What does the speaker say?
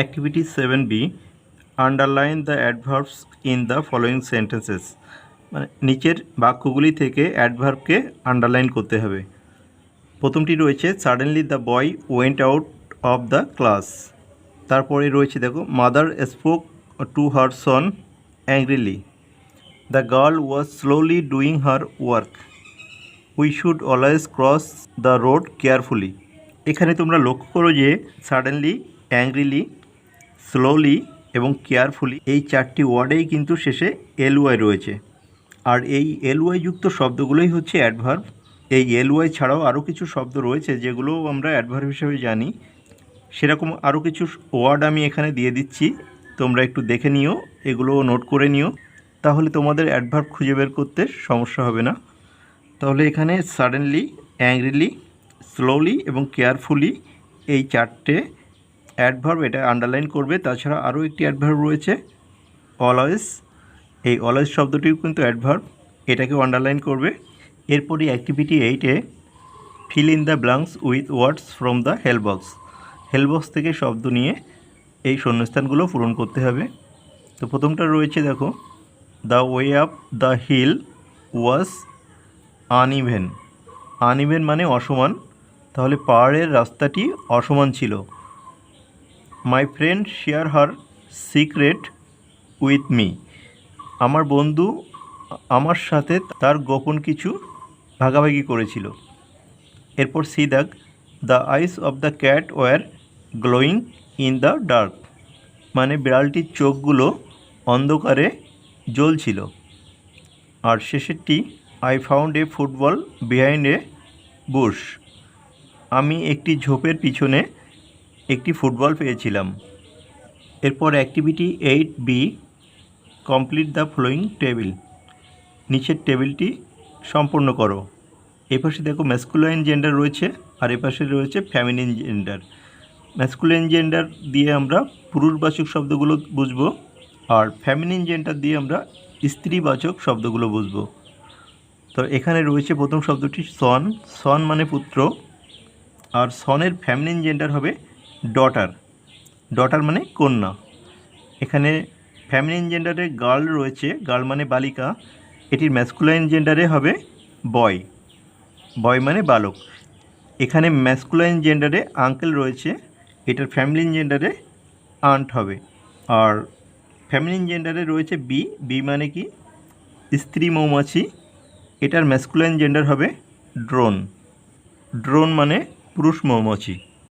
Activity 7b Underline the adverbs in the following sentences. মানে নিচের বাক্যগুলি থেকে অ্যাডভার্বকে আন্ডারলাইন করতে হবে। প্রথমটি রয়েছে suddenly the boy went out of the class তারপরে রয়েছে, দেখো mother spoke to her son angrily the girl was slowly doing her work we should always cross the road carefully এখানে তোমরা লক্ষ্য করো যে সাডেনলি অ্যাংরিলি স্লোলি এবং carefully এই চারটি ওয়ার্ডেই কিন্তু শেষে এলওয়াই রয়েছে। আর এই এলওয়াই যুক্ত শব্দগুলোই হচ্ছে অ্যাডভার্ব এই এলওয়াই ছাড়াও আরও কিছু শব্দ রয়েছে যেগুলো আমরা অ্যাডভার্ব হিসেবে জানি। সেরকম আরও কিছু ওয়ার্ড আমি এখানে দিয়ে দিচ্ছি। তোমরা একটু দেখে নিও এগুলো নোট করে নিও। তাহলে তোমাদের অ্যাডভার্ব খুঁজে বের করতে সমস্যা হবে না। তাহলে এখানে সাডেনলি অ্যাংরিলি স্লোলি এবং কেয়ারফুলি এই চারটে অ্যাডভার্ব এটা আন্ডারলাইন করবে, তাছাড়া আরও একটি অ্যাডভার্ব রয়েছে অলওয়েজ এই অলওয়েজ শব্দটিও কিন্তু অ্যাডভার্ব এটাকেও আন্ডারলাইন করবে। এরপরই অ্যাক্টিভিটি এইটে fill in the blanks with words from the help box help box থেকে শব্দ নিয়ে এই শূন্যস্থানগুলো পূরণ করতে হবে। তো প্রথমটা রয়েছে দেখো the way up the hill was uneven uneven মানে অসমান, তাহলে পাহাড়ের রাস্তাটি অসমান ছিল। My friend share her secret with me আমার বন্ধু আমার সাথে তার গোপন কিছু ভাগাভাগি করেছিল। এরপর সি দাগ the eyes of the cat were glowing in the dark মানে বিড়ালটির চোখগুলো অন্ধকারে জ্বলছিল। আর শেষেরটি I found a football behind a bush আমি একটি ঝোপের পিছনে একটি ফুটবল পেয়েছিলাম। এরপর activity eight B, complete the following table. নিচের টেবিলটি সম্পূর্ণ করো। এপাশে দেখো ম্যাসকুলাইন জেন্ডার রয়েছে আর এপাশে রয়েছে ফ্যামিলিন জেন্ডার। ম্যাসকুলাইন জেন্ডার দিয়ে আমরা পুরুষবাচক শব্দগুলো বুঝব আর ফ্যামিলিন জেন্ডার দিয়ে আমরা স্ত্রীবাচক শব্দগুলো বুঝব। তো এখানে রয়েছে প্রথম শব্দটি সন। সন মানে পুত্র। আর সনের ফ্যামিলিন জেন্ডার হবে ডটার ডটার মানে কন্যা। এখানে ফ্যামিলিন জেন্ডারে গার্ল রয়েছে। গার্ল মানে বালিকা। এটির ম্যাসকুলাইন জেন্ডারে হবে বয় বয় মানে বালক। এখানে ম্যাসকুলাইন জেন্ডারে আঙ্কেল রয়েছে। এটার ফ্যামিলিন জেন্ডারে আন্ট হবে। আর ফ্যামিলিন জেন্ডারে রয়েছে বি বি মানে কি? স্ত্রী মৌমাছি। এটার ম্যাসকুলাইন জেন্ডার হবে ড্রোন ড্রোন মানে পুরুষ মৌমাছি।